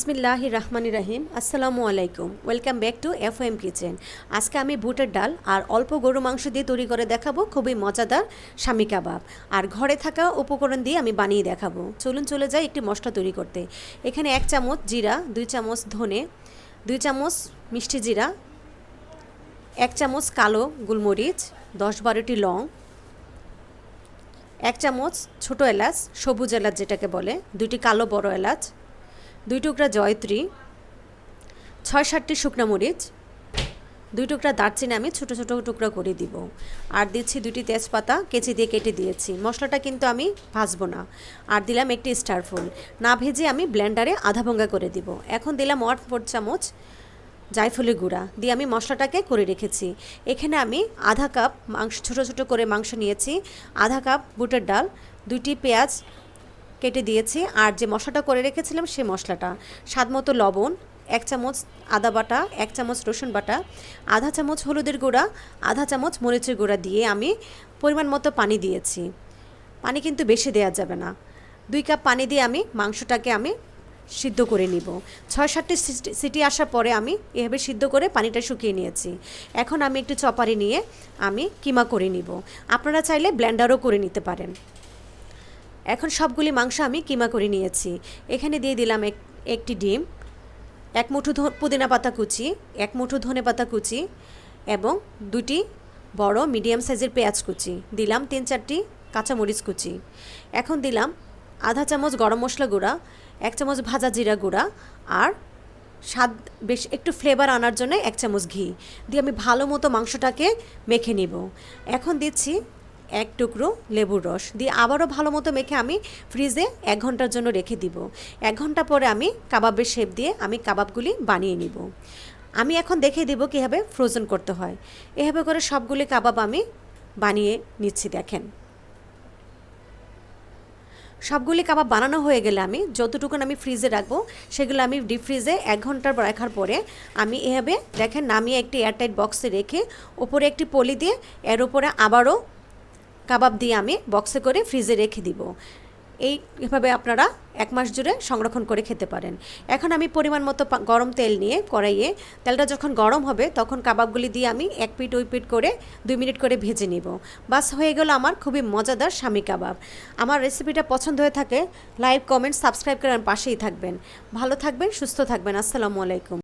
বিসমিল্লাহ রহমান রাহিম, আসসালামু আলাইকুম। Welcome back to F M kitchen আজকে আমি বুটের ডাল আর অল্প গরু মাংস দিয়ে তৈরি করে দেখাবো খুবই মজাদার স্বামী কাবাব। আর ঘরে থাকা উপকরণ দিয়ে আমি বানিয়ে দেখাবো। চলুন চলে যাই একটি মশলা তৈরি করতে। এখানে এক চামচ জিরা, দুই চামচ ধনে, দুই চামচ মিষ্টি জিরা, এক চামচ কালো গোলমরিচ, দশ বারোটি লং, এক চামচ ছোটো এলাচ, সবুজ এলাচ যেটাকে বলে, দুইটি কালো বড় এলাচ দুই টুকরা জয়ত্রী, ছয় সাতটি শুকনো মরিচ, দুই টুকরা দারচিনি আমি ছোটো ছোটো টুকরা করে দিব। আর দিচ্ছি দুটি তেজপাতা কেচি দিয়ে কেটে দিয়েছি। মশলাটা কিন্তু আমি ভাজবো না। আর দিলাম একটি স্টার ফুল। না ভেজে আমি ব্লেন্ডারে আধা ভঙ্গা করে দিব। এখন দিলাম ওয়ান ফোর চামচ জায়ফলের গুঁড়া। দিয়ে আমি মশলাটাকে করে রেখেছি। এখানে আমি আধা কাপ মাংস, ছোটো ছোটো করে মাংস নিয়েছি। আধা কাপ বুটের ডাল, দুইটি পেঁয়াজ কেটে দিয়েছি আর যে মশলাটা করে রেখেছিলাম সেই মশলাটা। স্বাদ মতো লবণ, এক চামচ আদা বাটা, এক চামচ রসুন বাটা, আধা চামচ হলুদের গুঁড়া, আধা চামচ মরিচের গুঁড়া দিয়ে আমি পরিমাণ মতো পানি দিয়েছি। পানি কিন্তু বেশি দেওয়া যাবে না। দুই কাপ পানি দিয়ে আমি মাংসটাকে আমি সিদ্ধ করে নিব। ছয় সাতটি সিটি আসার পরে আমি এভাবে সিদ্ধ করে পানিটা শুকিয়ে নিয়েছি। এখন আমি একটু চপারি নিয়ে আমি কিমা করে নিব। আপনারা চাইলে ব্লেন্ডারও করে নিতে পারেন। এখন সবগুলি মাংস আমি কিমা করে নিয়েছি। এখানে দিয়ে দিলাম এক, একটি ডিম, এক মুঠো পুদিনা পাতা কুচি, এক মুঠো ধনে পাতা কুচি এবং দুটি বড় মিডিয়াম সাইজের পেঁয়াজ কুচি। দিলাম তিন চারটি কাঁচামরিচ কুচি। এখন দিলাম আধা চামচ গরম মশলা গুঁড়া, এক চামচ ভাজা জিরা গুঁড়া আর স্বাদ বেশ একটু ফ্লেভার আনার জন্য এক চামচ ঘি। দিয়ে আমি ভালো মতো মাংসটাকে মেখে নিব। এখন দিচ্ছি এক টুকরো লেবুর রস দিয়ে আবারও ভালো মতো মেখে আমি ফ্রিজে এক ঘণ্টার জন্য রেখে দিব। এক ঘণ্টা পরে আমি কাবাবের শেপ দিয়ে আমি কাবাবগুলি বানিয়ে নিব। আমি এখন দেখে দিব কীভাবে ফ্রোজেন করতে হয়। এভাবে করে সবগুলি কাবাব আমি বানিয়ে নিচ্ছি, দেখেন। সবগুলি কাবাব বানানো হয়ে গেলে আমি যতটুকুন আমি ফ্রিজে রাখব, সেগুলো আমি ডিপ ফ্রিজে এক ঘণ্টার পর রাখার পরে আমি এভাবে, দেখেন, নামিয়ে একটি এয়ারটাইট বক্সে রেখে ওপরে একটি পলি দিয়ে এর উপরে আবারও কাবাব দিয়ে আমি বক্সে করে ফ্রিজে রেখে দিব। এইভাবে আপনারা এক মাস জুড়ে সংরক্ষণ করে খেতে পারেন। এখন আমি পরিমাণ মতো গরম তেল নিয়ে কড়াইয়ে, তেলটা যখন গরম হবে তখন কাবাবগুলি দিয়ে আমি এক পিট ওই পিট করে দুই মিনিট করে ভেজে নিব। বাস হয়ে গেল আমার খুবই মজাদার স্বামী কাবাব। আমার রেসিপিটা পছন্দ হয়ে থাকে, লাইক, কমেন্ট, সাবস্ক্রাইব করে করার পাশেই থাকবেন। ভালো থাকবেন, সুস্থ থাকবেন। আসসালামু আলাইকুম।